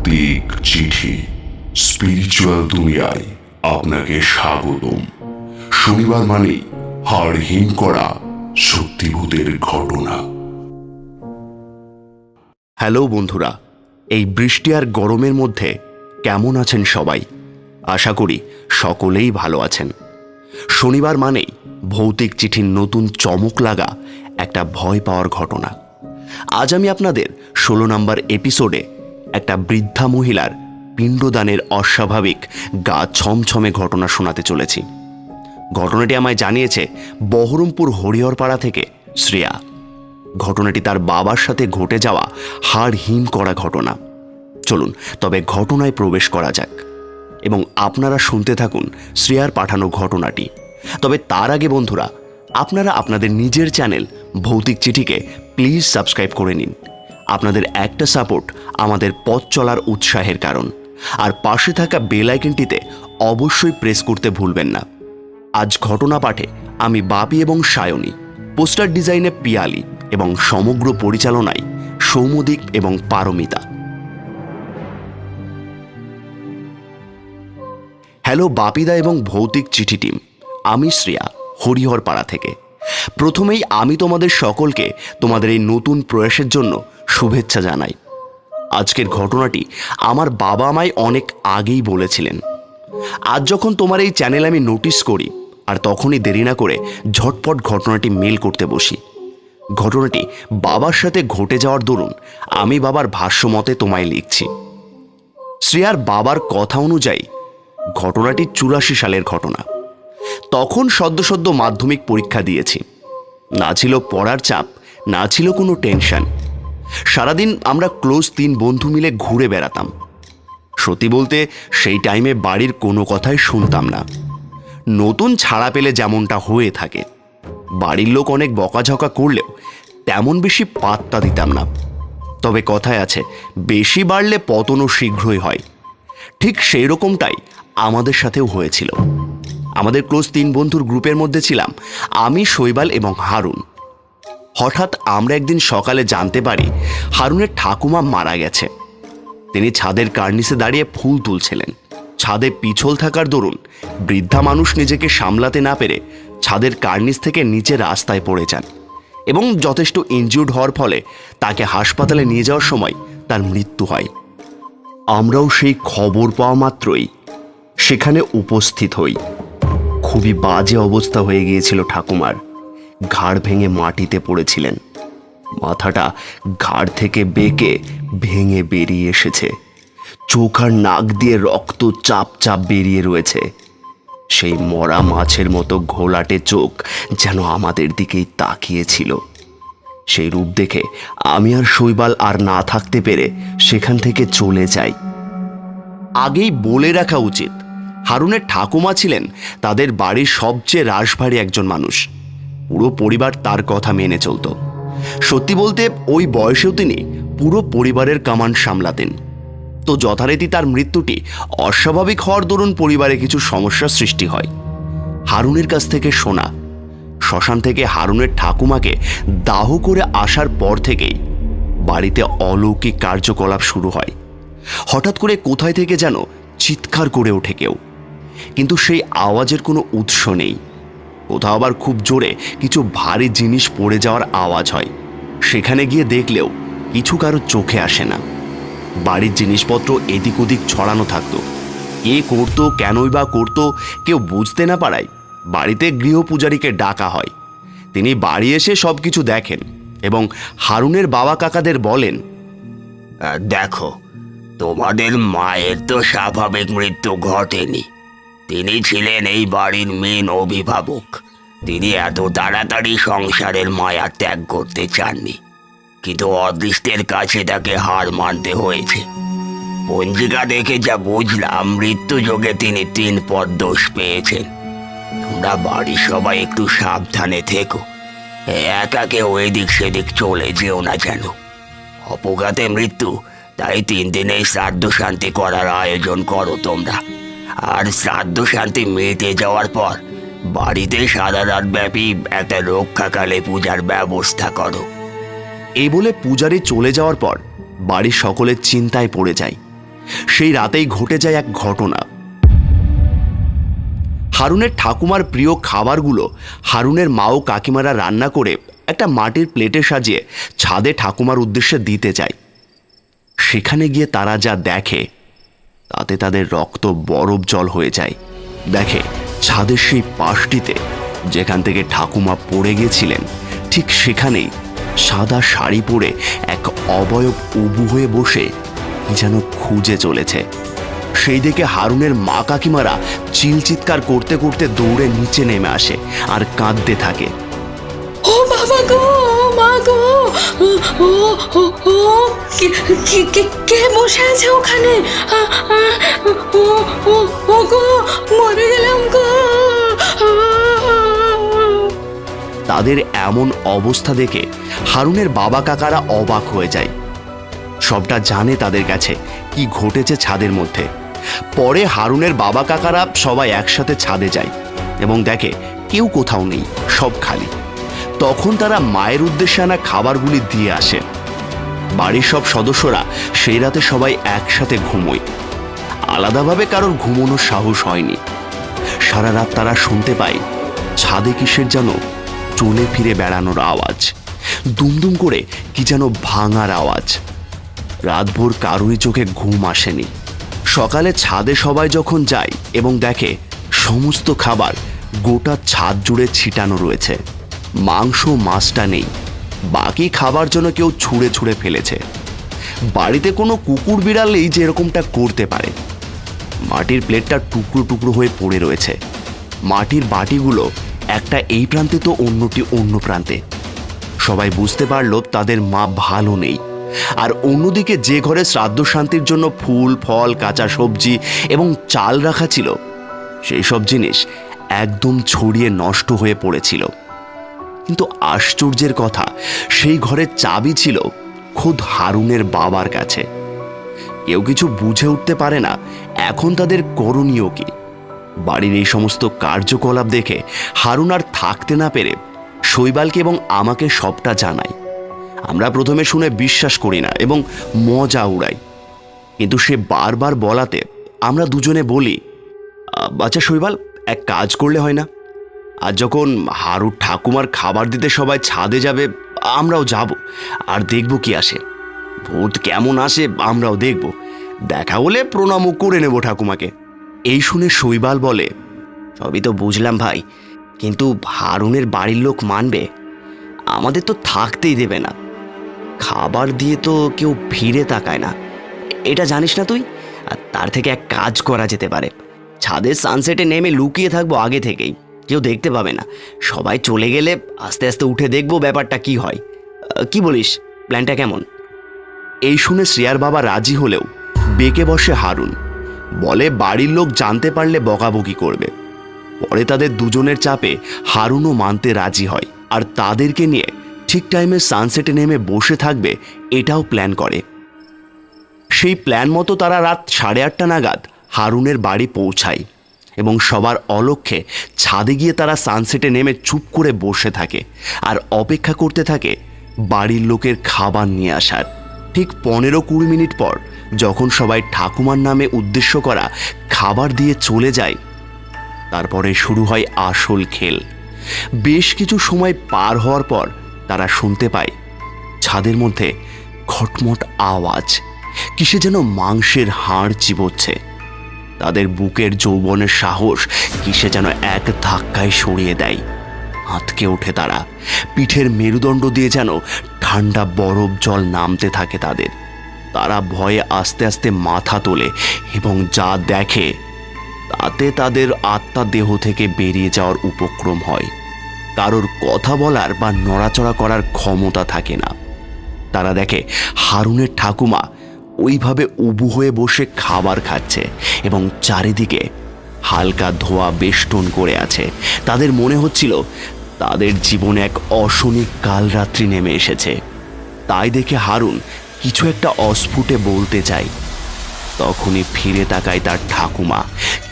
ভৌতিক চিঠি স্পিরিচুয়াল দুনিয়ায় আপনাকে স্বাগতম। শনিবার মানেই হাড় হিম করা সত্যিভূতের ঘটনা। হ্যালো বন্ধুরা, এই বৃষ্টি আর গরমের মধ্যে কেমন আছেন সবাই? আশা করি সকলেই ভালো আছেন। শনিবার মানেই ভৌতিক চিঠির নতুন চমক লাগা একটা ভয় পাওয়ার ঘটনা। আজ আমি আপনাদের ষোলো নম্বর এপিসোডে একটা বৃদ্ধা মহিলার পিণ্ডদানের অস্বাভাবিক গা ছমছমে ঘটনা শোনাতে চলেছি। ঘটনাটি আমায় জানিয়েছে বহরমপুর হরিহরপাড়া থেকে শ্রেয়া। ঘটনাটি তার বাবার সাথে ঘটে যাওয়া হাড় হিম করা ঘটনা। চলুন, তবে ঘটনায় প্রবেশ করা যাক। এবং আপনারা শুনতে থাকুন শ্রেয়ার পাঠানো ঘটনাটি। তবে তার আগে বন্ধুরা, আপনারা আপনাদের নিজের চ্যানেল ভৌতিক চিঠিকে প্লিজ সাবস্ক্রাইব করে নিন। আপনাদের একটা সাপোর্ট আমাদের পথ চলার উৎসাহের কারণ। আর পাশে থাকা বেল আইকনটিতে অবশ্যই প্রেস করতে ভুলবেন না। আজ ঘটনা পাঠে আমি বাপি এবং সায়নী পোস্টার ডিজাইনে পিয়ালি এবং সমগ্র পরিচালনায় সৌমদিক এবং পারমিতা। হ্যালো বাপিদা এবং ভৌতিক চিঠি টিম আমি শ্রেয়া হরিহর পাড়া থেকে। প্রথমেই আমি তোমাদের সকলকে তোমাদের এই নতুন প্রয়াসের জন্য শুভেচ্ছা জানাই। আজকের ঘটনাটি আমার বাবা আমায় অনেক আগেই বলেছিলেন। আজ যখন তোমার এই চ্যানেল আমি নোটিস করি, আর তখনই দেরি না করে ঝটপট ঘটনাটি মেল করতে বসি। ঘটনাটি বাবার সাথে ঘটে যাওয়ার দরুন আমি বাবার ভাষ্য মতে তোমায় লিখছি। শ্রেয়ার বাবার কথা অনুযায়ী, ঘটনাটি চুরাশি সালের ঘটনা। তখন সদ্য সদ্য মাধ্যমিক পরীক্ষা দিয়েছি। না ছিল পড়ার চাপ, না ছিল কোনো টেনশন। সারাদিন আমরা ক্লোজ তিন বন্ধু মিলে ঘুরে বেড়াতাম। সত্যি বলতে, সেই টাইমে বাড়ির কোনো কথাই শুনতাম না। নতুন ছাড়া পেলে যেমনটা হয়ে থাকে। বাড়ির লোক অনেক বকাঝকা করলেও তেমন বেশি পাত্তা দিতাম না। তবে কথায় আছে, বেশি বাড়লে পতনও শীঘ্রই হয়। ঠিক সেই রকমটাই আমাদের সাথেও হয়েছিল। আমাদের ক্লোজ তিন বন্ধুর গ্রুপের মধ্যে ছিলাম আমি, শৈবাল এবং হারুন। হঠাৎ আমরা একদিন সকালে জানতে পারি হারুনের ঠাকুমা মারা গেছে। তিনি ছাদের কার্নিসে দাঁড়িয়ে ফুল তুলছিলেন। ছাদে পিছল থাকার দরুন বৃদ্ধা মানুষ নিজেকে সামলাতে না পেরে ছাদের কার্নিস থেকে নিচে রাস্তায় পড়ে যান এবং যথেষ্ট ইনজিউর্ড হওয়ার ফলে তাকে হাসপাতালে নিয়ে যাওয়ার সময় তার মৃত্যু হয়। আমরাও সেই খবর পাওয়া মাত্রই সেখানে উপস্থিত হই। খুবই বাজে অবস্থা হয়ে গিয়েছিল ঠাকুমার। ঘাড় ভেঙে মাটিতে পড়েছিলেন। মাথাটা ঘাড় থেকে বেঁকে ভেঙে বেরিয়ে এসেছে। চোখ আর নাক দিয়ে রক্ত চাপ চাপ বেরিয়ে রয়েছে। সেই মরা মাছের মতো ঘোলাটে চোখ যেন আমাদের দিকেই তাকিয়েছিল। সেই রূপ দেখে আমি আর শৈবাল আর না থাকতে পেরে সেখান থেকে চলে যাই। আগেই বলে রাখা উচিত, হারুনের ঠাকুমা ছিলেন তাদের বাড়ির সবচেয়ে রাশভারী একজন মানুষ। পুরো পরিবার তার কথা মেনে চলত। সত্যি বলতে, ওই বয়সেও তিনি পুরো পরিবারের কামান সামলাতেন। তো যথারীতি তার মৃত্যুটি অস্বাভাবিক হওয়ার দরুন পরিবারে কিছু সমস্যার সৃষ্টি হয়। হারুনের কাছ থেকে শোনা শ্মশান থেকে হারুনের ঠাকুমাকে দাহ করে আসার পর থেকেই বাড়িতে অলৌকিক কার্যকলাপ শুরু হয়। হঠাৎ করে কোথায় থেকে যেন চিৎকার করে ওঠে কেউ। কিন্তু সেই আওয়াজের কোনো উৎস নেই। কোথাও আবার খুব জোরে কিছু ভারী জিনিস পড়ে যাওয়ার আওয়াজ হয়। সেখানে গিয়ে দেখলেও কিছু কারও চোখে আসে না। বাড়ির জিনিসপত্র এদিক ওদিক ছড়ানো থাকতো। কে করতো, কেনই বা করতো, কেউ বুঝতে না পারায় বাড়িতে গৃহপূজারীকে ডাকা হয়। তিনি বাড়ি এসে সব কিছু দেখেন এবং হারুনের বাবা কাকাদের বলেন দেখো, তোমাদের মায়ের তো স্বাভাবিক মৃত্যু ঘটেনি। তিনি ছিলেন এই বাড়ির মেন অভিভাবক। তিনি এত তাড়াতাড়ি সংসারের মায়া ত্যাগ করতে চাননি, কিন্তু অদৃষ্টের কাছে তাকে হার মানতে হয়েছে। পঞ্জিকা দেখে যা বুঝলাম মৃত্যু যোগে তিনি তিন পদ দোষ পেয়েছেন। তোমরা বাড়ির সবাই একটু সাবধানে থেকো। একা কেউ এদিক সেদিক চলে যেও না যেন। অপঘাতে মৃত্যু, তাই তিন দিনেই শ্রাদ্ধ শান্তি করার আয়োজন করো তোমরা। আর শ্রাদ্ধ শান্তি মিটে যাওয়ার পর বাড়িতে সারা রাত ব্যাপী একটা রক্ষাকালে পূজার ব্যবস্থা করো। এই বলে পূজারি চলে যাওয়ার পর বাড়ির সকলের চিন্তায় পড়ে যায়। সেই রাতেই ঘটে যায় এক ঘটনা। হারুনের ঠাকুমার প্রিয় খাবারগুলো হারুনের মা ও কাকিমারা রান্না করে একটা মাটির প্লেটে সাজিয়ে ছাদে ঠাকুমার উদ্দেশ্যে দিতে যায়। সেখানে গিয়ে তারা যা দেখে, তাতে তাদের রক্ত বরফ জল হয়ে যায়। দেখে ছাদের সেই পাশটিতে যেখান থেকে ঠাকুমা পড়ে গেছিলেন, ঠিক সেখানেই সাদা শাড়ি পরে এক অবয়ব উবু হয়ে বসে যেন খুঁজে চলেছে। সেই দিকে হারুনের মা কাকিমারা চিলচিৎকার করতে করতে দৌড়ে নিচে নেমে আসে আর কাঁদতে থাকে। ও বাবা গো! কে- বসে আছে ওখানে মরে গেলাম গো তাদের এমন অবস্থা দেখে হারুনের বাবা কাকারা অবাক হয়ে যায়। সবটা জানে তাদের কাছে কি ঘটেছে ছাদের মধ্যে। পরে হারুনের বাবা কাকারা সবাই একসাথে ছাদে যায় এবং দেখে কেউ কোথাও নেই, সব খালি। তখন তারা মায়ের উদ্দেশ্যে আনা খাবারগুলি দিয়ে আসে। বাড়ির সব সদস্যরা সেই রাতে সবাই একসাথে ঘুমোয়। আলাদাভাবে কারোর ঘুমোনোর সাহস হয়নি। সারা রাত তারা শুনতে পায়, ছাদে কিসের যেন চলে ফিরে বেড়ানোর আওয়াজ। দুমদুম করে কি যেন ভাঙার আওয়াজ। রাতভর কারোরই চোখে ঘুম আসেনি। সকালে ছাদে সবাই যখন যায় এবং দেখে, সমস্ত খাবার গোটা ছাদ জুড়ে ছিটানো রয়েছে। মাংস, মাছটা নেই। বাকি খাবার জন্য কেউ ছুঁড়ে ছুঁড়ে ফেলেছে। বাড়িতে কোনো কুকুর বিড়ালেই যে এরকমটা করতে পারে। মাটির প্লেটটা টুকরো টুকরো হয়ে পড়ে রয়েছে। মাটির বাটিগুলো একটা এই প্রান্তে তো অন্যটি অন্য প্রান্তে। সবাই বুঝতে পারল তাদের মা ভালো নেই। আর অন্যদিকে যে ঘরে শ্রাদ্ধ শান্তির জন্য ফুল, ফল, কাঁচা সবজি এবং চাল রাখা ছিল, সেই সব জিনিস একদম ছড়িয়ে নষ্ট হয়ে পড়েছিল। কিন্তু আশ্চর্যের কথা সেই ঘরের চাবি ছিল খোদ হারুনের বাবার কাছে। কেউ কিছু বুঝে উঠতে পারে না এখন তাদের করণীয় কি? বাড়ির এই সমস্ত কার্যকলাপ দেখে হারুন আর থাকতে না পেরে শৈবালকে এবং আমাকে সবটা জানায়। আমরা প্রথমে শুনে বিশ্বাস করি না এবং মজা উড়াই। কিন্তু সে বারবার বলাতে আমরা দুজনে বলি "আ, আচ্ছা শৈবাল এক কাজ করলে হয় না? আর যখন হারুর ঠাকুমার খাবার দিতে সবাই ছাদে যাবে, আমরাও যাব। আর দেখব কি আসে। ভূত কেমন আসে, আমরাও দেখব। দেখা হলে প্রণামও করে নেব ঠাকুমাকে। এই শুনে শৈবাল বলে, সবই তো বুঝলাম ভাই, কিন্তু হারুনের বাড়ির লোক মানবে। আমাদের তো থাকতেই দেবে না। খাবার দিয়ে তো কেউ ফিরে তাকায় না। এটা জানিস না তুই? আর তার থেকে এক কাজ করা যেতে পারে। ছাদের সানসেটে নেমে লুকিয়ে থাকব আগে থেকেই। কেউ দেখতে পাবে না। সবাই চলে গেলে আস্তে আস্তে উঠে দেখব ব্যাপারটা কি হয়। কি বলিস? প্ল্যানটা কেমন? এই শুনে শ্রেয়ার বাবা রাজি হলেও বেঁকে বসে হারুন। বলে, বাড়ির লোক জানতে পারলে বকাবকি করবে। পরে তাদের দুজনের চাপে হারুনও মানতে রাজি হয়। আর তাদেরকে নিয়ে ঠিক টাইমে সানসেটে নেমে বসে থাকবে, এটাও প্ল্যান করে। সেই প্ল্যান মতো তারা রাত সাড়ে আটটা নাগাদ হারুনের বাড়ি পৌঁছায়। এবং সবার অলক্ষ্যে ছাদে গিয়ে তারা সানসেটে নেমে চুপ করে বসে থাকে আর অপেক্ষা করতে থাকে বাড়ির লোকের খাবার নিয়ে আসার। ঠিক পনেরো কুড়ি মিনিট পর যখন সবাই ঠাকুমার নামে উদ্দেশ্য করা খাবার দিয়ে চলে যায়, তারপরে শুরু হয় আসল খেল। বেশ কিছু সময় পার হওয়ার পর তারা শুনতে পায় ছাদের মধ্যে খটমট আওয়াজ, কিসে যেন মাংসের হাড় চিবোচ্ছে। তাদের বুকের যৌবনের সাহস কিসে যেন এক ধাক্কায় সরিয়ে দেয়। আঁতকে ওঠে তারা। পিঠের মেরুদণ্ড দিয়ে যেন ঠান্ডা বরফ জল নামতে থাকে তাদের। তারা ভয়ে আস্তে আস্তে মাথা তোলে এবং যা দেখে, তাতে তাদের আত্মা দেহ থেকে বেরিয়ে যাওয়ার উপক্রম হয়। কারোর কথা বলার বা নড়াচড়া করার ক্ষমতা থাকে না। তারা দেখে, হারুনের ঠাকুমা ওইভাবে উবু হয়ে বসে খাবার খাচ্ছে এবং চারিদিকে হালকা ধোয়া বেষ্টন করে আছে। তাদের মনে হচ্ছিল তাদের জীবনে এক অশনিক কালরাত্রি নেমে এসেছে। তাই দেখে হারুন কিছু একটা অস্ফুটে বলতে চাই তখনই ফিরে তাকায় তার ঠাকুমা।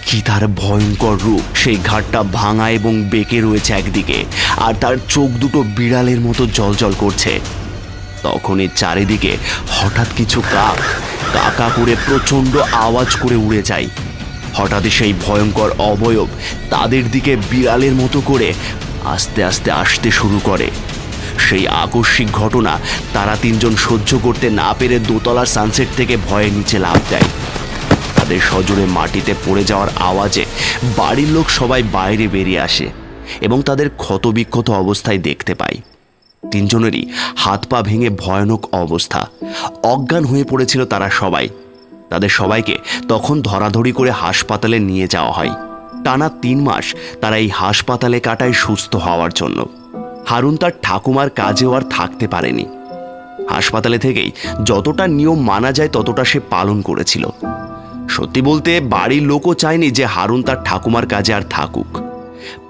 কি তার ভয়ঙ্কর রূপ! সেই ঘাটটা ভাঙা এবং বেঁকে রয়েছে একদিকে, আর তার চোখ দুটো বিড়ালের মতো জলজল করছে। তখনই চারিদিকে হঠাৎ কিছু কাক কাকা করে প্রচণ্ড আওয়াজ করে উড়ে যায়। হঠাৎই সেই ভয়ঙ্কর অবয়ব তাদের দিকে বিড়ালের মতো করে আস্তে আস্তে আসতে শুরু করে। সেই আকস্মিক ঘটনা তারা তিনজন সহ্য করতে না পেরে দোতলার সানসেট থেকে ভয়ে নিচে লাভ দেয়। তাদের সজোরে মাটিতে পড়ে যাওয়ার আওয়াজে বাড়ির লোক সবাই বাইরে বেরিয়ে আসে এবং তাদের ক্ষতবিক্ষত অবস্থায় দেখতে পায়। তিনজনেরই হাত পা ভেঙে ভয়ানক অবস্থা। অজ্ঞান হয়ে পড়েছিল তারা সবাই। তাদের সবাইকে তখন ধরাধরি করে হাসপাতালে নিয়ে যাওয়া হয়। টানা তিন মাস তারা এই হাসপাতালে কাটায় সুস্থ হওয়ার জন্য। হারুন তার ঠাকুমার কাজেও আর থাকতে পারেনি। হাসপাতালে থেকেই যতটা নিয়ম মানা যায় ততটা সে পালন করেছিল। সত্যি বলতে বাড়ির লোকও চায়নি যে হারুন তার ঠাকুমার কাজে আর থাকুক।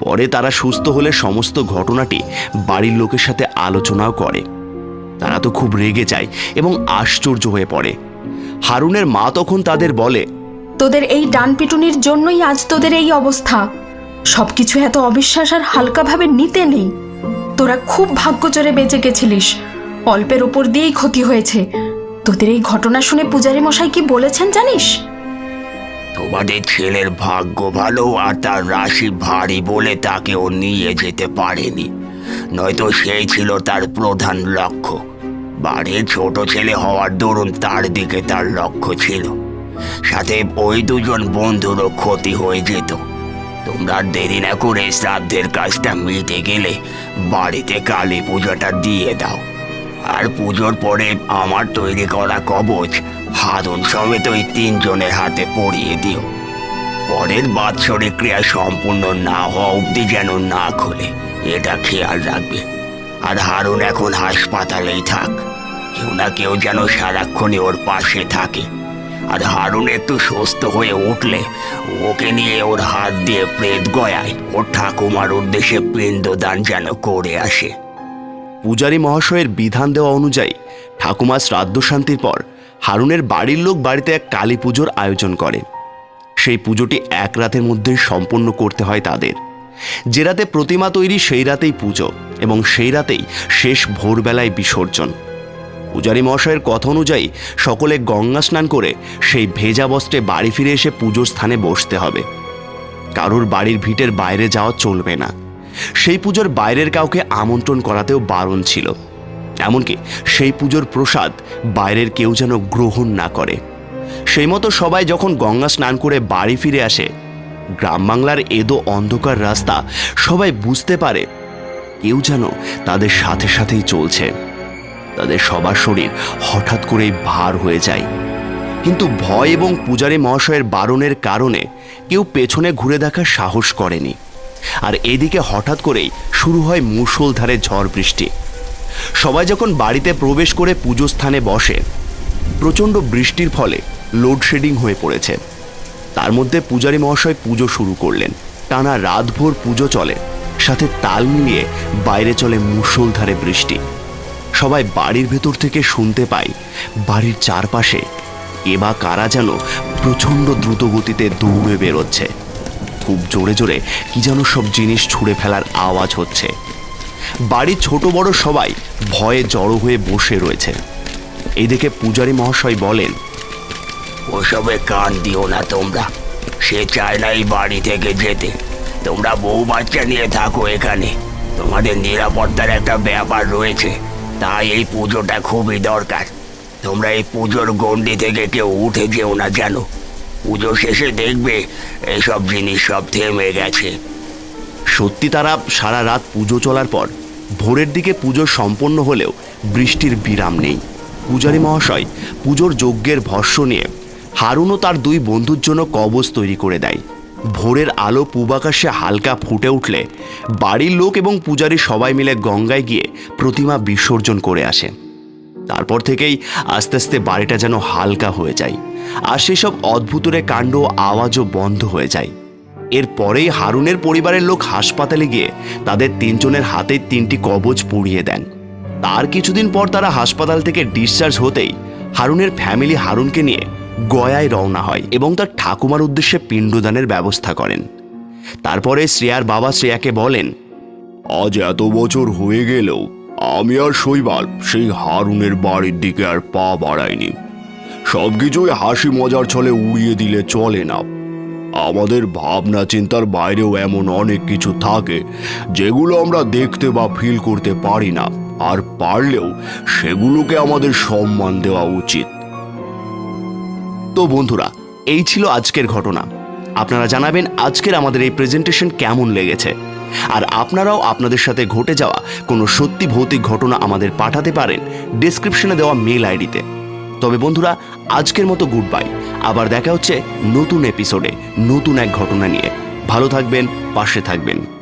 পরে তারা সুস্থ হলে সমস্ত ঘটনাটি বাড়ির লোকের সাথে আলোচনাও করে। তারা তো খুব রেগে যায় এবং আশ্চর্য হয়ে পড়ে। হারুনের মা তখন তাদের বলে, তোদের এই ডান পিটুনির জন্যই আজ তোদের এই অবস্থা। সবকিছু এত অবিশ্বাস আর হালকাভাবে নিতে নেই। তোরা খুব ভাগ্যচরে বেঁচে গেছিলিস। অল্পের ওপর দিয়েই ক্ষতি হয়েছে। তোদের এই ঘটনা শুনে পূজারী মশাই কি বলেছেন জানিস? তোমাদের ছেলের ভাগ্য ভালো আর তার রাশি ভারী বলে তাকে ও নিয়ে যেতে পারেনি। নয়তো সেই ছিল তার প্রধান লক্ষ্য। বাড়ির ছোট ছেলে হওয়ার দরুন তার দিকে তার লক্ষ্য ছিল। সাথে ওই দুজন বন্ধুরও ক্ষতি হয়ে যেত। তোমরা দেরি না করে শ্রাদ্ধের কাজটা মিটে গেলে বাড়িতে কালী পূজাটা দিয়ে দাও। আর পুজোর পরে আমার তৈরি করা কবচ হাতন সমেত ওই তিনজনের হাতে পরিয়ে দিও। পরের বাৎসরিক ক্রিয়া সম্পূর্ণ না হওয়া অবধি যেন না খোলে, এটা খেয়াল রাখবে। আর হারুন এখন হাসপাতালেই থাক, কেউ না কেউ যেন সারাক্ষণই ওর পাশে থাকে। আর হারুন একটু সুস্থ হয়ে উঠলে, ওকে নিয়ে ওর হাত দিয়ে প্রেত গয়ায় ওর ঠাকুমার উদ্দেশ্যে পিণ্ডদান যেন করে আসে। পূজারী মহাশয়ের বিধান দেওয়া অনুযায়ী ঠাকুমা শ্রাদ্ধ শান্তির পর হারুনের বাড়ির লোক বাড়িতে এক কালী পুজোর আয়োজন করে। সেই পুজোটি এক রাতের মধ্যে সম্পন্ন করতে হয় তাদের। যে রাতে প্রতিমা তৈরি সেই রাতেই পুজো এবং সেই রাতেই শেষ ভোরবেলায় বিসর্জন। পূজারী মহাশয়ের কথা অনুযায়ী সকলে গঙ্গা স্নান করে সেই ভেজা বস্ত্রে বাড়ি ফিরে এসে পুজোর স্থানে বসতে হবে। কারোর বাড়ির ভিটের বাইরে যাওয়া চলবে না। সেই পুজোর বাইরের কাউকে আমন্ত্রণ করাতেও বারণ ছিল। এমনকি সেই পুজোর প্রসাদ বাইরের কেউ যেন গ্রহণ না করে। সেই মতো সবাই যখন গঙ্গা স্নান করে বাড়ি ফিরে আসে, গ্রাম বাংলার এদো অন্ধকার রাস্তা সবাই বুঝতে পারে কেউ যেন তাদের সাথে সাথেই চলছে। তাদের সবার শরীর হঠাৎ করেই ভার হয়ে যায়। কিন্তু ভয় এবং পূজারী মহাশয়ের বারণের কারণে কেউ পেছনে ঘুরে দেখার সাহস করেনি। আর এদিকে হঠাৎ করেই শুরু হয় মুষলধারে ঝড় বৃষ্টি। সবাই যখন বাড়িতে প্রবেশ করে পুজো স্থানে বসে, প্রচণ্ড বৃষ্টির ফলে লোডশেডিং হয়ে পড়েছে। তার মধ্যে পূজারী মহাশয় পুজো শুরু করলেন। টানা রাতভর পুজো চলে, সাথে তাল মিলিয়ে বাইরে চলে মুষলধারে বৃষ্টি। সবাই বাড়ির ভেতর থেকে শুনতে পাই বাড়ির চারপাশে কে বা কারা যেন প্রচণ্ড দ্রুত গতিতে দৌড়ে বেরোচ্ছে। খুব জোরে জোরে কি যেন সব জিনিস ছুঁড়ে ফেলার আওয়াজ হচ্ছে। বাড়ির ছোট বড় সবাই ভয়ে জড়ো হয়ে বসে রয়েছে। এই দেখে পূজারী মহাশয় বলেন, ওসবে কান দিও না তোমরা। সে চায় না এই বাড়ি থেকে যেতে। তোমরা বউ বাচ্চা নিয়ে থাকো এখানে। তোমাদের নিরাপত্তার একটা ব্যাপার রয়েছে। তাই এই পুজোটা খুবই দরকার। তোমরা এই পুজোর গণ্ডি থেকে কেউ উঠে যেও না জানো। পুজো শেষে দেখবে এইসব জিনিস সব থেমে গেছে। সত্যি তারা সারা রাত পুজো চলার পর ভোরের দিকে পুজো সম্পন্ন হলেও বৃষ্টির বিরাম নেই। পূজারী মহাশয় পুজোর যজ্ঞের ভস্য নিয়ে হারুনও তার দুই বন্ধুর জন্য কবচ তৈরি করে দেয়। ভোরের আলো পূবাকাশে হালকা ফুটে উঠলে বাড়ির লোক এবং পূজারী সবাই মিলে গঙ্গায় গিয়ে প্রতিমা বিসর্জন করে আসে। তারপর থেকেই আস্তে আস্তে বাড়িটা যেন হালকা হয়ে যায়। আর সেসব অদ্ভুতরে কাণ্ড, আওয়াজও বন্ধ হয়ে যায়। এরপরেই হারুনের পরিবারের লোক হাসপাতালে গিয়ে তাদের তিনজনের হাতে তিনটি কবচ পুড়িয়ে দেন। তার কিছুদিন পর তারা হাসপাতাল থেকে ডিসচার্জ হতেই হারুনের ফ্যামিলি হারুনকে নিয়ে গয়ায় রওনা হয় এবং তার ঠাকুমার উদ্দেশ্যে পিণ্ডদানের ব্যবস্থা করেন। তারপরে শ্রেয়ার বাবা শ্রেয়াকে বলেন, আজ এত বছর হয়ে গেলেও আমি আর শৈবাল সেই হারুনের বাড়ির দিকে আর পা বাড়াইনি। সব কিছুই হাসি মজার ছলে উড়িয়ে দিলে চলে না। আমাদের ভাবনা চিন্তার বাইরেও এমন অনেক কিছু থাকে, যেগুলো আমরা দেখতে বা ফিল করতে পারি না, আর পারলেও সেগুলোকে আমাদের সম্মান দেওয়া উচিত। তো বন্ধুরা, এই ছিল আজকের ঘটনা। আপনারা জানাবেন আজকের আমাদের এই প্রেজেন্টেশন কেমন লেগেছে। আর আপনারাও আপনাদের সাথে ঘটে যাওয়া কোনো সত্যি ভৌতিক ঘটনা আমাদের পাঠাতে পারেন ডেসক্রিপশনে দেওয়া মেল আইডিতে তবে বন্ধুরা, আজকের মতো গুড বাই আবার দেখা হচ্ছে নতুন এপিসোডে নতুন এক ঘটনা নিয়ে। ভালো থাকবেন, পাশে থাকবেন।